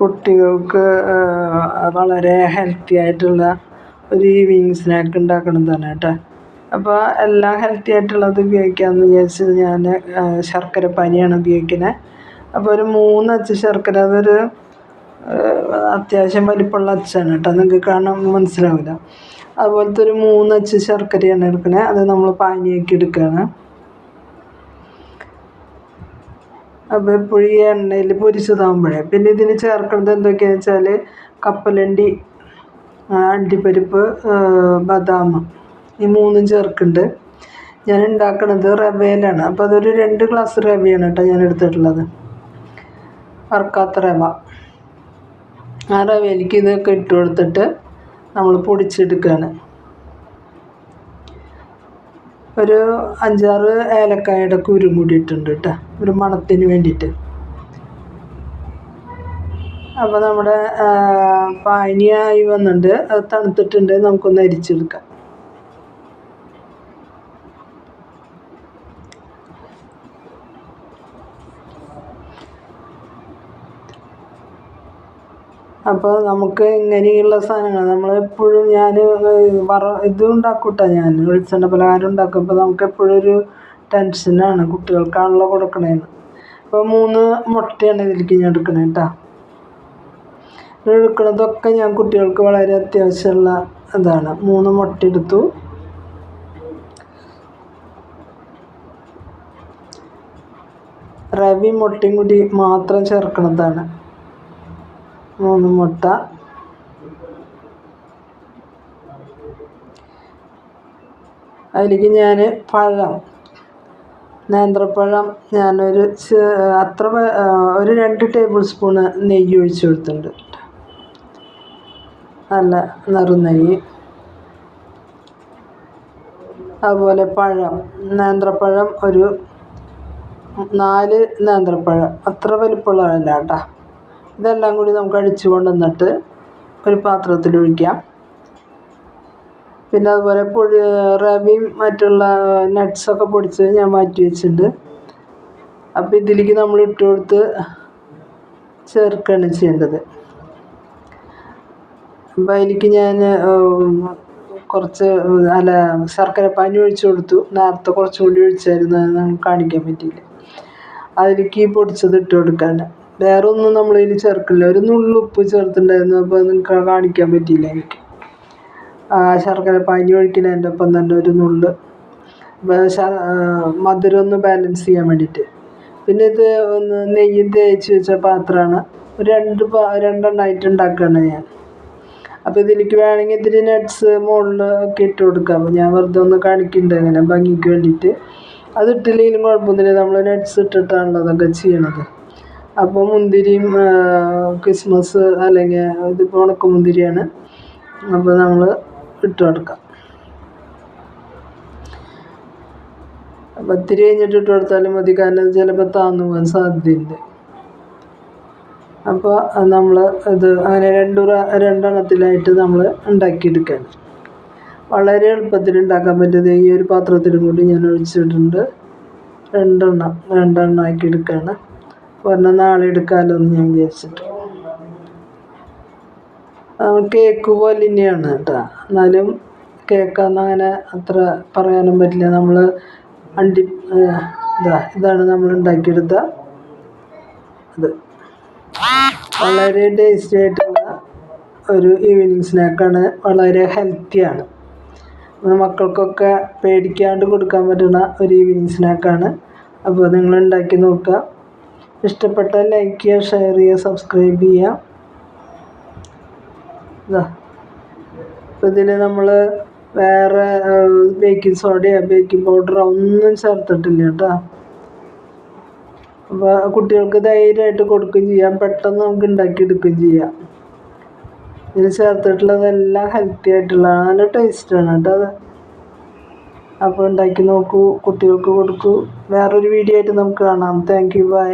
കുട്ടികൾക്ക് വളരെ ഹെൽത്തി ആയിട്ടുള്ള ഒരു ഈവനിങ് സ്നാക്ക് ഉണ്ടാക്കണതാണ് കേട്ടോ. അപ്പോൾ എല്ലാം ഹെൽത്തി ആയിട്ടുള്ളത് ഉപയോഗിക്കാമെന്ന് വിചാരിച്ച് ഞാൻ ശർക്കര പനിയാണ് ഉപയോഗിക്കുന്നത് അപ്പോൾ ഒരു മൂന്ന് അച്ച് ശർക്കര അതൊരു അത്യാവശ്യം വലിപ്പമുള്ള അച്ചാണ് കേട്ടോ. നിങ്ങൾക്ക് കാണാൻ മനസ്സിലാവില്ല. അതുപോലത്തെ ഒരു മൂന്ന് അച്ച് ശർക്കരയാണ് എടുക്കുന്നത് അത് നമ്മൾ പാനിയാക്കി എടുക്കുകയാണ് അപ്പോൾ ഈ എണ്ണയിൽ പൊരിച്ചതാകുമ്പോഴേ പിന്നെ ഇതിന് ചേർക്കുന്നത് എന്തൊക്കെയാണെന്ന് വെച്ചാൽ കപ്പലണ്ടി അണ്ടിപ്പരിപ്പ് ബദാം ഈ മൂന്നും ചേർക്കുന്നുണ്ട്. ഞാൻ ഉണ്ടാക്കണത് റവയിലാണ്. അപ്പോൾ അതൊരു രണ്ട് ഗ്ലാസ് റവയാണ് കേട്ടോ ഞാൻ എടുത്തിട്ടുള്ളത്. വറുക്കാത്ത റവ. ആ റവയിലേക്ക് ഇതൊക്കെ ഇട്ട് കൊടുത്തിട്ട് നമ്മൾ പൊടിച്ചെടുക്കുകയാണ് ഒരു അഞ്ചാറ് ഏലക്കായയുടെ കുരു കൂടിയിട്ടുണ്ട് കേട്ടോ. ഒരു മണത്തിന് വേണ്ടിയിട്ട്. അപ്പോൾ നമ്മുടെ പാനിയായി വന്നിട്ടുണ്ട്. അത് തണുത്തിട്ടുണ്ട്. നമുക്കൊന്ന് അരിച്ചെടുക്കാം. അപ്പോൾ നമുക്ക് ഇങ്ങനെയുള്ള സാധനങ്ങൾ നമ്മളെപ്പോഴും ഞാൻ വറ ഇത് ഉണ്ടാക്കും ഞാൻ വെളിച്ചെണ്ണ പലഹാരം ഉണ്ടാക്കുമ്പോൾ നമുക്ക് എപ്പോഴും ഒരു ടെൻഷനാണ് കുട്ടികൾക്കാണല്ലോ കൊടുക്കണേന്ന്. അപ്പോൾ മൂന്ന് മുട്ടയാണ് ഇതിലേക്ക് ഞാൻ എടുക്കണേ കേട്ടോ എടുക്കുന്നതൊക്കെ ഞാൻ കുട്ടികൾക്ക് വളരെ അത്യാവശ്യമുള്ള ഇതാണ്. മൂന്ന് മുട്ട എടുത്തു. റവി മുട്ടയും കൂടി മാത്രം ചേർക്കുന്നതാണ് മൂന്ന് മുട്ട. അതിലേക്ക് ഞാൻ പഴം നേന്ത്രപ്പഴം ഞാനൊരു അത്ര ഒരു രണ്ട് ടേബിൾ സ്പൂണ് നെയ്യ് ഒഴിച്ച് കൊടുത്തിട്ടുണ്ട്. നല്ല നെയ്യ്. അതുപോലെ പഴം നേന്ത്രപ്പഴം ഒരു നാല് നേന്ത്രപ്പഴം. അത്ര വലിപ്പമുള്ളതല്ല കേട്ടോ. ഇതെല്ലാം കൂടി നമുക്ക് അഴിച്ചു കൊണ്ടുവന്നിട്ട് ഒരു പാത്രത്തിൽ ഒഴിക്കാം. പിന്നെ അതുപോലെ പൊടി റവയും മറ്റുള്ള നട്ട്സൊക്കെ പൊടിച്ച് ഞാൻ മാറ്റി വെച്ചിട്ടുണ്ട്. അപ്പോൾ ഇതിലേക്ക് നമ്മൾ ഇട്ട് കൊടുത്ത് ചേർക്കുകയാണ് ചെയ്യേണ്ടത്. അപ്പോൾ അതിലേക്ക് ഞാൻ കുറച്ച് അല്ല ശർക്കര പാനി ഒഴിച്ചു കൊടുത്തു. നേരത്തെ കുറച്ചും കൂടി ഒഴിച്ചായിരുന്നു അത് കാണിക്കാൻ പറ്റിയില്ല. അതിലേക്ക് പൊടിച്ചത് ഇട്ട് കൊടുക്കാണ്. വേറെ ഒന്നും നമ്മൾ നമ്മളിതിൽ ചേർക്കില്ല. ഒരു നുള്ളു ഉപ്പ് ചേർത്തിട്ടുണ്ടായിരുന്നു. അപ്പോൾ നിങ്ങൾക്ക് കാണിക്കാൻ പറ്റിയില്ല എനിക്ക്. ആ ശർക്കര പാനി ഒഴിക്കുന്നതിന്റെ ഒപ്പം തന്നെ ഒരു നുള്ള്. മധുരം ഒന്ന് ബാലൻസ് ചെയ്യാൻ വേണ്ടിയിട്ട്. പിന്നെ ഇത് ഒന്ന് നെയ്യ് തേച്ച് വെച്ച പാത്രമാണ്. രണ്ട് രണ്ടെണ്ണമായിട്ട് ഉണ്ടാക്കുകയാണ് ഞാൻ. അപ്പോൾ ഇതിലേക്ക് വേണമെങ്കിൽ ഇത്തിരി നട്ട്സ് മുകളിൽ ഒക്കെ ഇട്ട് കൊടുക്കാം. അപ്പോൾ ഞാൻ വെറുതെ ഒന്ന് കാണിക്കുന്നുണ്ട് അങ്ങനെ ഭംഗിക്ക് വേണ്ടിയിട്ട്. അത് ഇട്ടില്ലെങ്കിലും കുഴപ്പമൊന്നുമില്ല. നമ്മൾ നട്ട്സ് ഇട്ടിട്ടാണല്ലോ അതൊക്കെ ചെയ്യണത്. അപ്പോൾ മുന്തിരിയും ക്രിസ്മസ് അല്ലെങ്കിൽ ഇതിപ്പോൾ ഉണക്കമുന്തിരിയാണ്. അപ്പോൾ നമ്മൾ ഇട്ട് കൊടുക്കാം. അപ്പോൾ ഇത്തിരി കഴിഞ്ഞിട്ട് ഇട്ട് കൊടുത്താലും മതി. കാരണം ചിലപ്പോൾ താന്നു പോകാൻ സാധ്യതയുണ്ട്. അപ്പോൾ നമ്മൾ ഇത് അങ്ങനെ രണ്ട് രണ്ടെണ്ണത്തിലായിട്ട് നമ്മൾ ഉണ്ടാക്കിയെടുക്കുകയാണ് വളരെ എളുപ്പത്തിൽ ഉണ്ടാക്കാൻ പറ്റുന്നത്. ഈ ഒരു പാത്രത്തിലും കൂടി ഞാൻ ഒഴിച്ചിട്ടുണ്ട്. രണ്ടെണ്ണം രണ്ടെണ്ണം ആക്കി എടുക്കുകയാണ് ഒരെണ്ണം നാളെ എടുക്കാമല്ലോ എന്ന് ഞാൻ വിചാരിച്ചിട്ട്. കേക്ക് പോലെ തന്നെയാണ് കേട്ടോ. എന്നാലും കേക്കാന്ന് അങ്ങനെ അത്ര പറയാനും പറ്റില്ല. നമ്മൾ അണ്ടി ഇതാ ഇതാണ് നമ്മൾ ഉണ്ടാക്കിയെടുത്ത ഇത്. വളരെ ടേസ്റ്റി ആയിട്ടുള്ള ഒരു ഈവനിങ് സ്നാക്കാണ് വളരെ ഹെൽത്തിയാണ് മക്കൾക്കൊക്കെ പേടിക്കാണ്ട് കൊടുക്കാൻ പറ്റുന്ന ഒരു ഈവനിങ് സ്നാക്കാണ് അപ്പോൾ നിങ്ങൾ ഉണ്ടാക്കി നോക്കുക. ഇഷ്ടപ്പെട്ടാൽ ലൈക്ക് ചെയ്യുക ഷെയർ ചെയ്യുക സബ്സ്ക്രൈബ് ചെയ്യുക. അപ്പോൾ ഇതിൽ നമ്മൾ വേറെ ബേക്കിംഗ് സോഡയോ ബേക്കിംഗ് പൗഡറോ ഒന്നും ചേർത്തിട്ടില്ല കേട്ടോ. അപ്പോൾ കുട്ടികൾക്ക് ധൈര്യമായിട്ട് കൊടുക്കുകയും ചെയ്യാം. പെട്ടെന്ന് നമുക്ക് ഉണ്ടാക്കിയെടുക്കുകയും ചെയ്യാം. ഇതിൽ ചേർത്തിട്ടുള്ളതെല്ലാം ഹെൽത്തി ആയിട്ടുള്ള നല്ല ടേസ്റ്റാണ് കേട്ടോ അത്. അപ്പോൾ ഉണ്ടാക്കി നോക്കൂ കുട്ടികൾക്ക് കൊടുക്കൂ. വേറൊരു വീഡിയോ ആയിട്ട് നമുക്ക് കാണാം. Thank you by